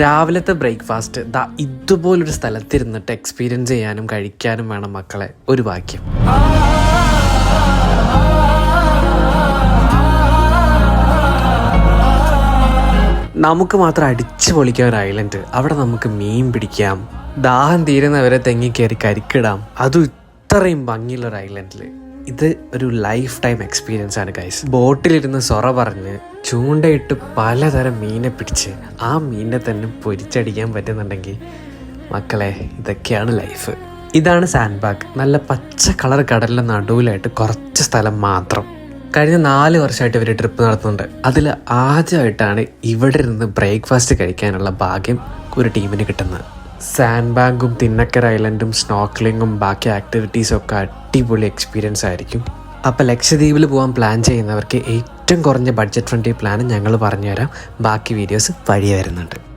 രാവിലത്തെ ബ്രേക്ക്ഫാസ്റ്റ് ദാ ഇതുപോലൊരു സ്ഥലത്തിരുന്നിട്ട് എക്സ്പീരിയൻസ് ചെയ്യാനും കഴിക്കാനും വേണം മക്കളെ. ഒരു വാക്യം നമുക്ക് മാത്രം അടിച്ചു പൊളിക്കാൻ ഒരു ഐലൻഡ് അവിടെ നമുക്ക് മീൻ പിടിക്കാം. ദാഹം തീരുന്നവരെ തെങ്ങി കയറി കരിക്കിടാം. അതും ഇത്രയും ഭംഗിയുള്ള ഒരു ഐലൻഡിൽ ഇത് ഒരു ലൈഫ് ടൈം എക്സ്പീരിയൻസ് ആണ് ഗൈസ് ബോട്ടിലിരുന്ന് സൊറ പറഞ്ഞ് ചൂണ്ടയിട്ട് പലതരം മീനെ പിടിച്ച് ആ മീനിനെ തന്നെ പൊരിച്ചടിക്കാൻ പറ്റുന്നുണ്ടെങ്കിൽ മക്കളെ ഇതൊക്കെയാണ് ലൈഫ് ഇതാണ് സാൻഡ് ബാഗ് നല്ല പച്ച കളർ കടലിന്റെ നടുവിലായിട്ട് കുറച്ച് സ്ഥലം മാത്രം. കഴിഞ്ഞ നാല് വർഷമായിട്ട് ഇവർ ട്രിപ്പ് നടത്തുന്നുണ്ട്. അതിൽ ആദ്യമായിട്ടാണ് ഇവിടെ ഇരുന്ന് ബ്രേക്ക്ഫാസ്റ്റ് കഴിക്കാനുള്ള ഭാഗ്യം ഒരു ടീമിന് കിട്ടുന്നത്. സാൻഡ് ബാഗും തിന്നക്കര ഐലൻഡും സ്നോക്ലിങ്ങും ബാക്കി ആക്ടിവിറ്റീസും ഒക്കെ അടിപൊളി എക്സ്പീരിയൻസ് ആയിരിക്കും. അപ്പോൾ ലക്ഷദ്വീപിൽ പോകാൻ പ്ലാൻ ചെയ്യുന്നവർക്ക് ഏറ്റവും കുറഞ്ഞ ബഡ്ജറ്റ് ഫ്രണ്ട്ലി പ്ലാൻ ഞങ്ങൾ പറഞ്ഞുതരാം. ബാക്കി വീഡിയോസ് വഴി വരുന്നുണ്ട്.